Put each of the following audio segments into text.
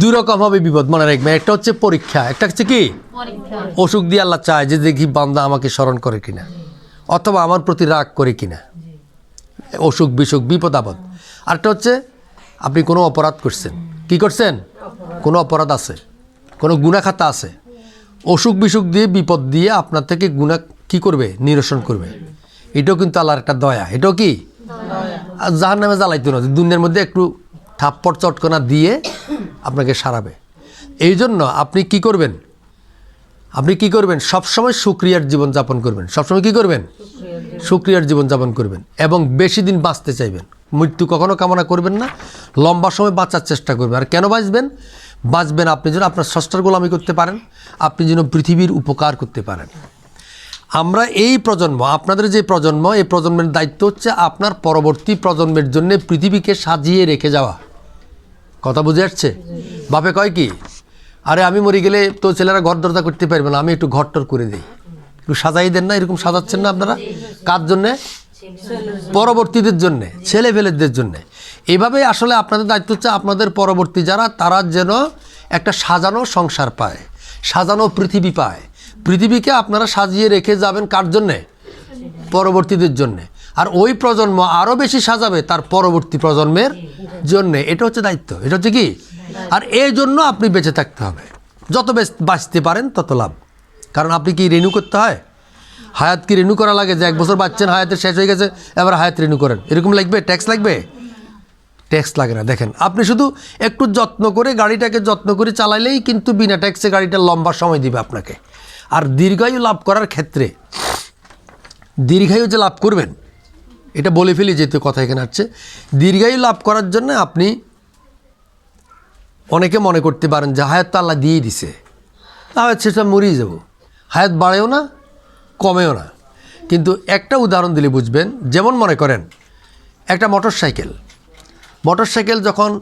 দুই রকম হবে বিপদ মনে রাখবেন। একটা হচ্ছে পরীক্ষা একটা হচ্ছে কি? অসুখ দিয়ে আল্লাহ চায় যে দেখি বান্দা আমাকে স্মরণ করে কিনা অথবা আমার প্রতি রাগ করে কিনা। অসুখ বিসুখ বিপদ আপদ। আরেকটা হচ্ছে আপনি কোনো অপরাধ করছেন। কি করছেন? কোনো অপরাধ আছে? কোনো গুণাখাতা আছে? অসুখ বিসুখ দিয়ে বিপদ দিয়ে আপনার থেকে গুণা কি করবে? নিরসন করবে। এটাও কিন্তু আল্লাহর একটা দয়া। এটাও কি? আর জাহার নামে জ্বালাইতো না। দুনিয়ার মধ্যে একটু থাপ্পড় চটকনা দিয়ে আপনাকে সারাবে। এই জন্য আপনি কি করবেন? আপনি কি করবেন? সবসময় সুক্রিয়ার জীবন যাপন করবেন। সবসময় কি করবেন? সুক্রিয়ার জীবন যাপন করবেন এবং বেশি দিন বাঁচতে চাইবেন। মৃত্যু কখনো কামনা করবেন না। লম্বা সময় বাঁচার চেষ্টা করবেন। আর কেন বাঁচবেন? বাঁচবেন আপনি যেন আপনার ষষ্ঠার গোলামি করতে পারেন। আপনি যেন পৃথিবীর উপকার করতে পারেন। আমরা এই প্রজন্ম, আপনাদের যে প্রজন্ম, এই প্রজন্মের দায়িত্ব হচ্ছে আপনার পরবর্তী প্রজন্মের জন্য পৃথিবীকে সাজিয়ে রেখে যাওয়া। কথা বুঝে আসছে? বাপে কয় কি? আরে আমি মরে গেলে তো ছেলেরা ঘর দরজা করতে পারবে না, আমি একটু ঘর টর করে দিই। একটু সাজাই দেন না, এরকম সাজাচ্ছেন না আপনারা? কার জন্যে? পরবর্তীদের জন্যে ছেলে ফেলেদের জন্যে। এইভাবে আসলে আপনাদের দায়িত্ব হচ্ছে আপনাদের পরবর্তী যারা, তারা যেন একটা সাজানো সংসার পায়, সাজানো পৃথিবী পায়। পৃথিবীকে আপনারা সাজিয়ে রেখে যাবেন কার জন্যে? পরবর্তীদের জন্যে। আর ওই প্রজন্ম আরও বেশি সাজাবে তার পরবর্তী প্রজন্মের জন্যে। এটা হচ্ছে দায়িত্ব। এটা হচ্ছে কি? আর এই জন্য আপনি বেঁচে থাকতে হবে। যত বাঁচতে পারেন, তত লাভ। কারণ আপনি কি রেনু করতে হয়? হায়াত কি রেনু করা লাগে যে এক বছর বাঁচছেন, হায়াতের শেষ হয়ে গেছে, এবার হায়াত রেনু করেন। এরকম লাগবে? ট্যাক্স লাগবে? ট্যাক্স লাগে না। দেখেন, আপনি শুধু একটু যত্ন করে গাড়িটাকে যত্ন করে চালাইলেই কিন্তু বিনা ট্যাক্সে গাড়িটা লম্বা সময় দিবে আপনাকে। আর দীর্ঘায়ু লাভ করার ক্ষেত্রে দীর্ঘায়ু যে লাভ করবেন, এটা বলে ফেলি যেহেতু কথা এখানে আসছে, দীর্ঘায়ু লাভ করার জন্য আপনি অনেকে মনে করতে পারেন যে হায়াত তো আল্লাহ দিয়েই দিছে। হায়াত শেষে মরিয়ে যাব। হায়াত বাড়েও না, কমেও না। কিন্তু একটা উদাহরণ দিলে বুঝবেন, যেমন মনে করেন, একটা মোটর সাইকেল মোটর সাইকেল যখন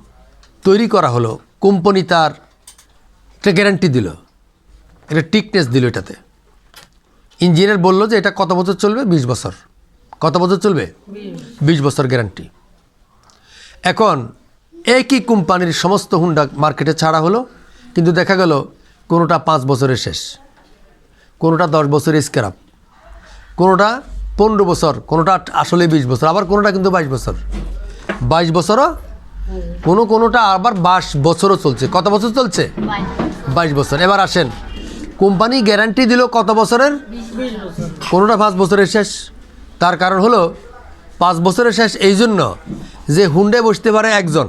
তৈরি করা হলো, কোম্পানি তার একটা গ্যারান্টি দিল, একটা টিকনেস দিল এটাতে। ইঞ্জিনিয়ার বলল যে এটা কত বছর চলবে? বিশ বছর। কত বছর চলবে? বিশ বছর গ্যারান্টি এখন একই কোম্পানির সমস্ত হুন্ডা মার্কেটে ছাড়া হলো কিন্তু দেখা গেল কোনোটা পাঁচ বছরের শেষ। কোনোটা দশ বছরের স্ক্র্যাপ কোনোটা পনেরো বছর কোনোটা আসলে বিশ বছর আবার কোনোটা কিন্তু বাইশ বছর। বাইশ বছরও কোনো কোনোটা আবার বাইশ বছরও চলছে। কত বছর চলছে? বাইশ বছর। এবার আসেন কোম্পানি গ্যারান্টি দিল কত বছরের? কোনোটা পাঁচ বছরের শেষ। তার কারণ হলো পাঁচ বছরের শেষ এই জন্য যে হুন্ডে বসতে পারে একজন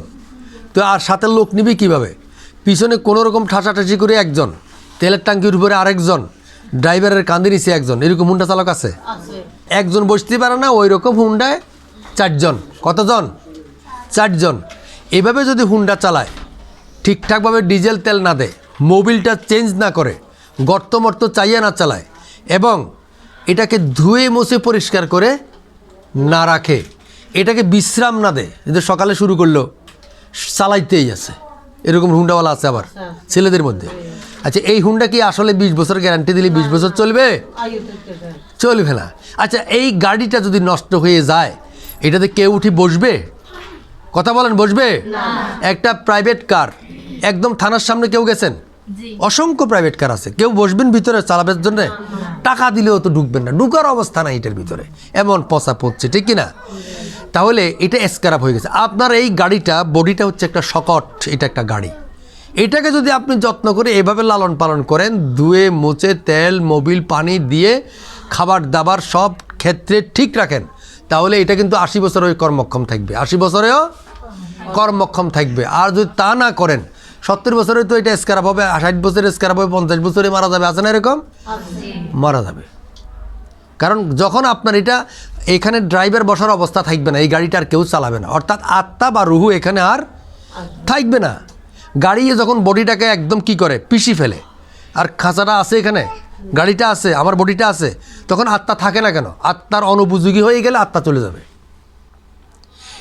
তো আর সাথে লোক নিবি কীভাবে? পিছনে কোনো রকম ঠাসাঠাসি করে একজন তেলের ট্যাঙ্কির উপরে আরেকজন ড্রাইভারের কাঁধে নিচে একজন এরকম হুন্ডা চালক আছে? আছে। একজন বসতে পারে না ওই রকম হুন্ডায় চারজন। কতজন? চারজন। এভাবে যদি হুন্ডা চালায় ঠিকঠাকভাবে ডিজেল তেল না দেয় মোবিলটা চেঞ্জ না করে গর্ত মর্ত চাইয়া না চালায় এবং এটাকে ধুয়ে মুছে পরিষ্কার করে না রাখে। এটাকে বিশ্রাম না দেয়। যদি সকালে শুরু করল চালাইতেই আছে। এরকম হুন্ডাওয়ালা আছে আবার ছেলেদের মধ্যে। আচ্ছা এই হুন্ডা কি আসলে বিশ বছর গ্যারান্টি দিলে বিশ বছর চলবে? চলবে না। আচ্ছা এই গাড়িটা যদি নষ্ট হয়ে যায় এটাতে কেউ উঠি বসবে? কথা বলেন বসবে? একটা প্রাইভেট কার একদম থানার সামনে কেউ গেছেন? অসংখ্য প্রাইভেট কার আছে। কেউ বসবেন ভিতরে চালাবার জন্য টাকা দিলেও তো ঢুকবেন না। ঢুকার অবস্থা নাই এটার ভিতরে। এমন পচা পড়ছে ঠিক কিনা? তাহলে এটা স্ক্যারাপ হয়ে গেছে। আপনার এই গাড়িটা বডিটা হচ্ছে একটা শকট এটা একটা গাড়ি। এটাকে যদি আপনি যত্ন করে এভাবে লালন পালন করেন ধুয়ে মুছে তেল মোবিল পানি দিয়ে খাবার দাবার সব ক্ষেত্রে ঠিক রাখেন তাহলে এটা কিন্তু আশি বছর কর্মক্ষম থাকবে। আশি বছরেও কর্মক্ষম থাকবে। আর যদি তা না করেন সত্তর বছরে তো এটা স্ক্যারাপ হবে, ষাট বছরে স্ক্যারাপ হবে, পঞ্চাশ বছরে মারা যাবে, আছে না এরকম? মারা যাবে। কারণ যখন আপনার এটা, এখানে ড্রাইভার বসার অবস্থা থাকবে না, এই গাড়িটা আর কেউ চালাবে না। অর্থাৎ আত্মা বা রুহু এখানে আর থাকবে না। গাড়ি যখন বডিটাকে একদম কি করে? পিষি ফেলে। আর খাঁচাটা আছে এখানে, গাড়িটা আছে, আমার বডিটা আছে, তখন আত্মা থাকে না কেন? আত্মার অনুপযোগী হয়ে গেলে আত্মা চলে যাবে।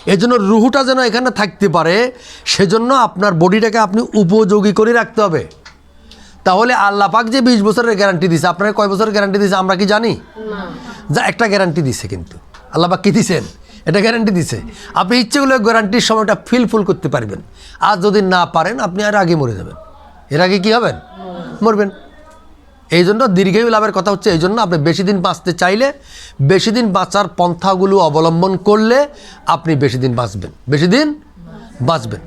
এজন্য রুহুটা যেন এখানে থাকতে পারে সেজন্য আপনার বডিটাকে আপনি উপযোগী করে রাখতে হবে। তাহলে আল্লাহ পাক যে বিশ বছরের গ্যারান্টি দিছে আপনাকে কয় বছরের গ্যারান্টি দিছে আমরা কি জানি? যা একটা গ্যারান্টি দিছে কিন্তু। আল্লাহ পাক কি দিছেন? এটা গ্যারান্টি দিছে। আপনি ইচ্ছেগুলো গ্যারান্টির সময়টা ফিলফুল করতে পারবেন। আর যদি না পারেন আপনি আর আগে মরে যাবেন। এর আগে কি হবেন? মরবেন। এই জন্য দীর্ঘায়ু লাভের কথা হচ্ছে এই জন্য আপনি বেশি দিন বাঁচতে চাইলে বেশি দিন বাঁচার পন্থাগুলো অবলম্বন করলে আপনি বেশি দিন বাঁচবেন। বেশি দিন বাঁচবেন।